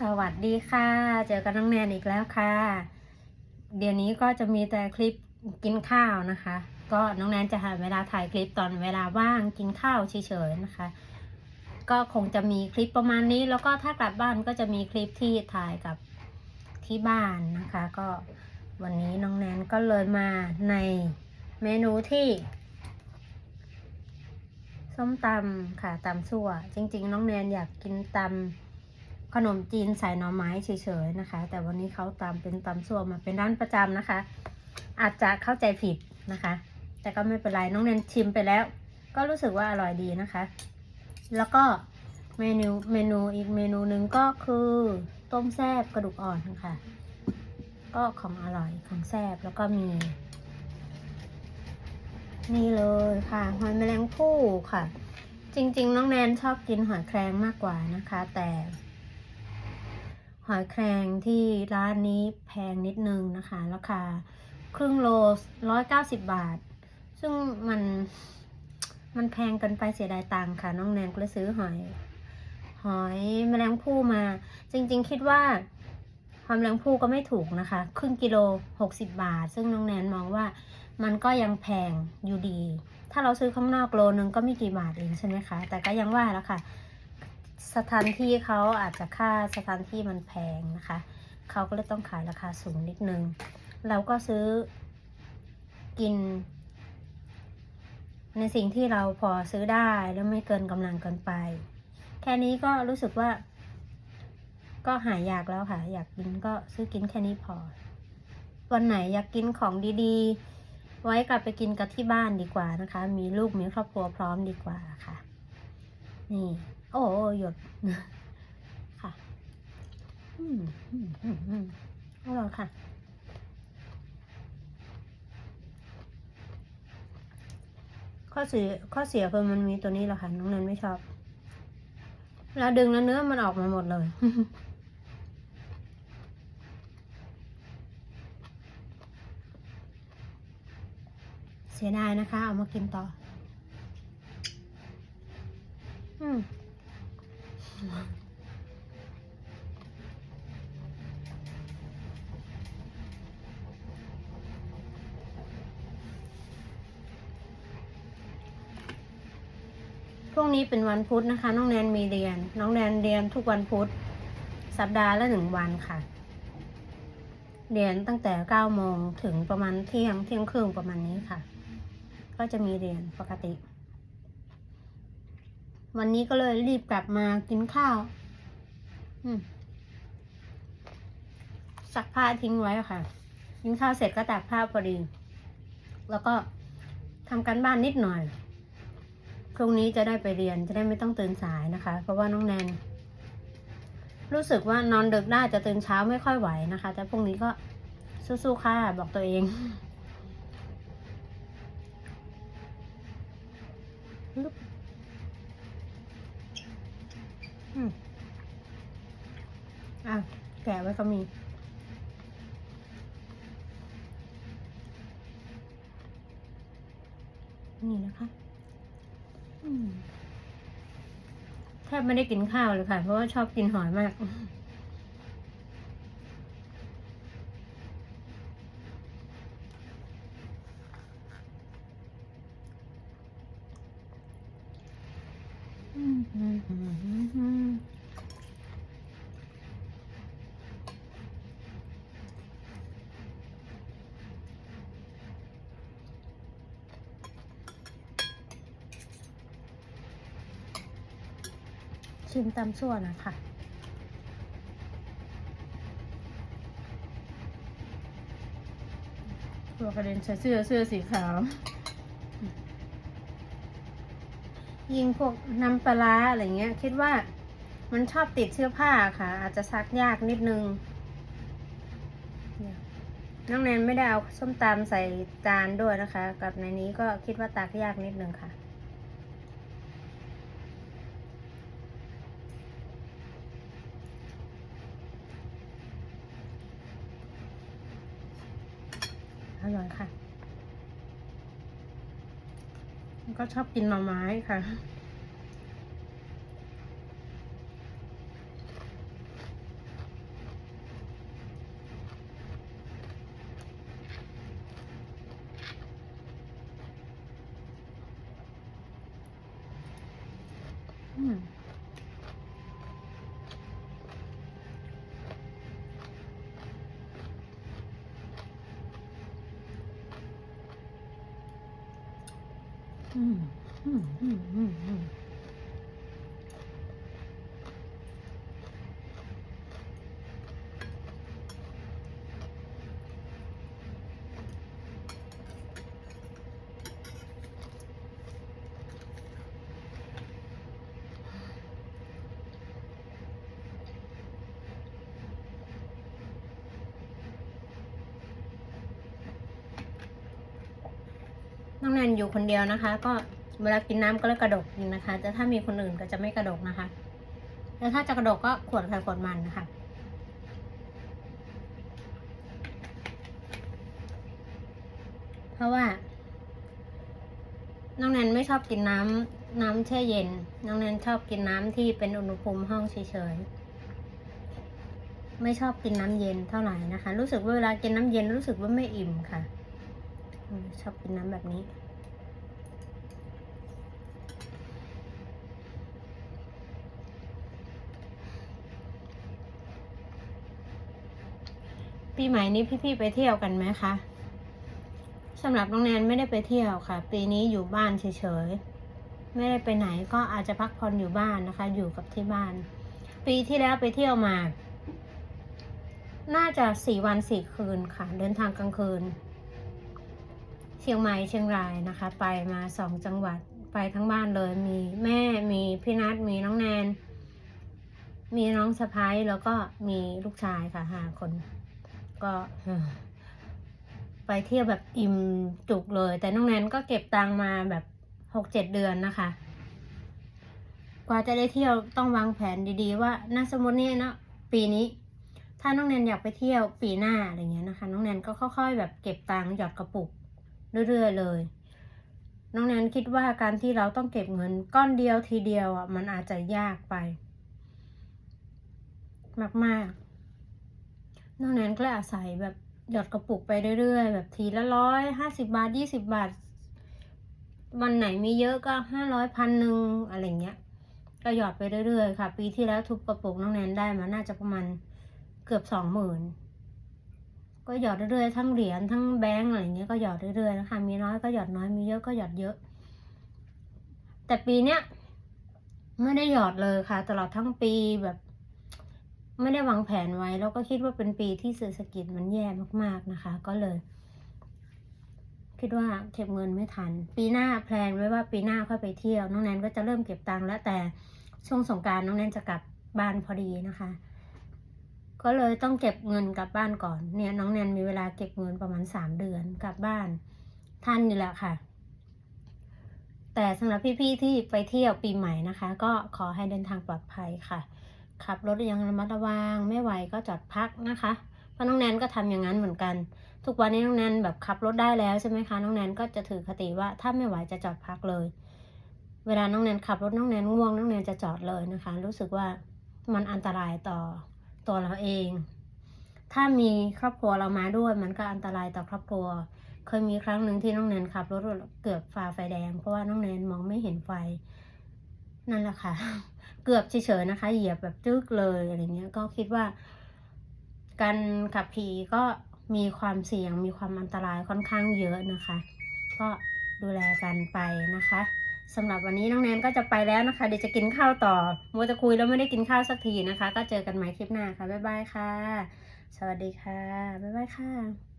สวัสดีค่ะ เจอกันน้องแนนอีกแล้วค่ะ เดี๋ยวนี้ก็จะมีแต่คลิปกินข้าวนะคะ ก็น้องแนนจะหาเวลาถ่ายคลิปตอนเวลาว่างกินข้าวเฉยๆนะคะ ก็คงจะมีคลิปประมาณนี้ แล้วก็ถ้ากลับบ้านก็จะมีคลิปที่ถ่ายกับที่บ้านนะคะ ก็วันนี้น้องแนนก็เลยมาในเมนูที่ส้มตำค่ะตำซั่วจริง ๆ น้องแนนอยากกินตำ ขนมจีนใส่หน่อไม้เฉยๆนะคะ แต่วันนี้เขาตำเป็นตำซั่วมาเป็นร้านประจำนะคะ อาจจะเข้าใจผิดนะคะ แต่ก็ไม่เป็นไรน้องแนนชิมไปแล้ว ก็รู้สึกว่าอร่อยดีนะคะ แล้วก็เมนูเมนูอีกเมนูหนึ่งก็คือต้มแซบกระดูกอ่อนค่ะ ก็ของอร่อยของแซบแล้วก็มีนี่เลยค่ะหอยแมลงภู่ค่ะ จริง ๆ น้องแนนชอบกินหอยแครงมากกว่านะคะ แต่ หอยแครงที่ร้านนี้แพงนิดนึงนะคะ ราคาครึ่งโลร้อยเก้าสิบบาท ซึ่งมันมันแพงเกินไปเสียดายตังค่ะ น้องแนนก็เลยซื้อหอย หอยแมลงภู่มา จริง ๆ คิดว่าหอยแมลงภู่ก็ไม่ถูกนะคะ ครึ่งกิโลหกสิบบาท ซึ่งน้องแนนมองว่ามันก็ยังแพงอยู่ดี ถ้าเราซื้อข้างนอกโลนึงก็ไม่กี่บาทเองใช่ไหมคะ แต่ก็ยังว่าแล้วค่ะ สถานที่เขาอาจจะค่าสถานที่มันแพงนะคะ เขาก็เลยต้องขายราคาสูงนิดนึง เราก็ซื้อกิน ในสิ่งที่เราพอซื้อได้แล้วไม่เกินกำลังเกินไป แค่นี้ก็รู้สึกว่า ก็หายอยากแล้วค่ะ อยากกินก็ซื้อกินแค่นี้พอ วันไหนอยากกินของดีๆ ไว้กลับไปกินกับที่บ้านดีกว่านะคะ มีลูกมีครอบครัวพร้อมดีกว่าค่ะ นี่ โอ้หยดค่ะอืมอืมอืมอืมอร่อยค่ะข้อเสียข้อเสียคือมันมีตัวนี้แหละค่ะน้องนันไม่ชอบแล้วดึงแล้วเนื้อมันออกมาหมดเลย เสียดายนะคะ เอามากินต่อ อืม พรุ่งนี้เป็นวันพุธนะคะ น้องแนนมีเรียน น้องแนนเรียนทุกวันพุธ สัปดาห์ละหนึ่งวันค่ะ เรียนตั้งแต่เก้าโมงถึงประมาณเที่ยงเที่ยงครึ่งประมาณนี้ค่ะ ก็จะมีเรียนปกติ วันนี้ก็เลยรีบกลับมากินข้าวซักผ้าทิ้งไว้ค่ะกินข้าวเสร็จก็ตากผ้าพอดี แล้วก็ทำการบ้านนิดหน่อย พรุ่งนี้จะได้ไปเรียนจะได้ไม่ต้องตื่นสายนะคะ เพราะว่าน้องแนนรู้สึกว่านอนดึกได้จะตื่นเช้าไม่ค่อยไหวนะคะ แต่พรุ่งนี้ก็สู้ๆค่ะบอกตัวเองลุกอืมอะแกะไว้ก็มี นี่นะคะ แทบไม่ได้กินข้าวเลยค่ะ เพราะว่าชอบกินหอยมาก ชิมตำส่วนนะคะตัวกระเด็นใส่เสื้อเสื้อสีขาว ยิงพวกน้ำปลาร้าอะไรเงี้ย คิดว่ามันชอบติดเสื้อผ้าค่ะ อาจจะซักยากนิดนึงน้องแนนไม่ได้เอาส้มตำใส่จานด้วยนะคะ กับในนี้ก็คิดว่าตักยากนิดนึงค่ะ อร่อยค่ะก็ชอบกินหน่อไม้ค่ะ อืม อืมอืมอืมอืม น้องแนนอยู่คนเดียวนะคะ ก็เวลากินน้ำก็เลยกระดกกินนะคะ แต่ถ้ามีคนอื่นก็จะไม่กระดกนะคะ แล้วถ้าจะกระดกก็ขวดใครขวดมันนะคะเพราะว่า น้องแนนไม่ชอบกินน้ำน้ำแช่เย็น น้องแนนชอบกินน้ำที่เป็นอุณหภูมิห้องเฉยๆไม่ชอบกินน้ำเย็นเท่าไหร่นะคะ รู้สึกว่าเวลากินน้ำเย็นรู้สึกว่าไม่อิ่มค่ะ ชอบกินน้ำแบบนี้ ปีใหม่นี้พี่ ๆ ไปเที่ยวกันไหมคะสำหรับน้องแนนไม่ได้ไปเที่ยวค่ะ ปีนี้อยู่บ้านเฉยๆ ไม่ได้ไปไหนก็อาจจะพักผ่อนอยู่บ้านนะคะ อยู่กับที่บ้าน ปีที่แล้วไปเที่ยวมา น่าจะสี่วันสี่คืนค่ะ เดินทางกลางคืน เชียงใหม่เชียงรายนะคะ ไปมาสองจังหวัดไปทั้งบ้านเลยมีแม่มีพี่นัทมีน้องแนน มีน้องสะพ้ายแล้วก็มีลูกชายค่ะห้าคน ก็ไปเที่ยวแบบอิ่มจุกเลย แต่น้องแนนก็เก็บตังมาแบบหกเจ็ดเดือนนะคะ กว่าจะได้เที่ยวต้องวางแผนดีๆ ว่าน่าสมมตินี่เนาะปีนี้ถ้าน้องแนนอยากไปเที่ยวปีหน้าอะไรเงี้ยนะคะ น้องแนนก็ค่อยๆ แบบเก็บตังหยอดกระปุก เรื่อยๆเลยน้องแนนคิดว่าการที่เราต้องเก็บเงินก้อนเดียวทีเดียวอะมันอาจจะยากไป มากๆ น้องแนนก็เลยอาศัยแบบหยอดกระปุกไปเรื่อยๆ แบบทีละร้อยห้าสิบบาทยี่สิบาท วันไหนมีเยอะก็ห้าร้อยพันหนึ่งอะไรเงี้ย ก็หยอดไปเรื่อยๆ ค่ะ ปีที่แล้วทุบกระปุกน้องแนนได้มาน่าจะประมาณเกือบสองหมื่น ก็หยอดเรื่อยๆทั้งเหรียญทั้งแบงก์อะไรเงี้ยก็หยอดเรื่อยๆนะคะมีน้อยก็หยอดน้อยมีเยอะก็หยอดเยอะ แต่ปีเนี้ยไม่ได้หยอดเลยค่ะ ตลอดทั้งปีแบบ ไม่ได้วางแผนไว้ แล้วก็คิดว่าเป็นปีที่เศรษฐกิจมันแย่มากๆนะคะ ก็เลย คิดว่าเก็บเงินไม่ทัน ปีหน้าแพลนไว้ว่าปีหน้าค่อยไปเที่ยว น้องแนนก็จะเริ่มเก็บตังค์แล้วแต่ช่วงสงการน้องแนนจะกลับบ้านพอดีนะคะ ก็เลยต้องเก็บเงินกลับบ้านก่อน เนี่ยน้องแนนมีเวลาเก็บเงินประมาณสามเดือนกลับบ้าน ท่านนี่แหละค่ะ แต่สำหรับพี่ๆที่ไปเที่ยวปีใหม่นะคะ ก็ขอให้เดินทางปลอดภัยค่ะ ขับรถยังระมัดระวังไม่ไหวก็จอดพักนะคะเพราะน้องแนนก็ทำอย่างนั้นเหมือนกัน ทุกวันนี้น้องแนนแบบขับรถได้แล้วใช่ไหมคะน้องแนนก็จะถือคติว่าถ้าไม่ไหวจะจอดพักเลย เวลาน้องแนนขับรถน้องแนนง่วงน้องแนนจะจอดเลยนะคะ รู้สึกว่ามันอันตรายต่อ ตัวเราเอง ถ้ามีครอบครัวเรามาด้วย มันก็อันตรายต่อครอบครัว เคยมีครั้งหนึ่งที่น้องแนนขับรถเกือบฝ่าไฟแดง เพราะว่าน้องแนนมองไม่เห็นไฟ นั่นแหละค่ะ เกือบเฉยๆนะคะ เหยียบแบบจึ๊กเลยอะไรเงี้ย ก็คิดว่า การขับขี่ก็มีความเสี่ยงมีความอันตรายค่อนข้างเยอะนะคะ ก็ดูแลกันไปนะคะ สำหรับวันนี้น้องแนนก็จะไปแล้วนะคะ เดี๋ยวจะกินข้าวต่อมัวจะคุยแล้วไม่ได้กินข้าวสักทีนะคะ ก็เจอกันใหม่คลิปหน้าค่ะ บ๊ายบายค่ะ สวัสดีค่ะ บ๊ายบายค่ะ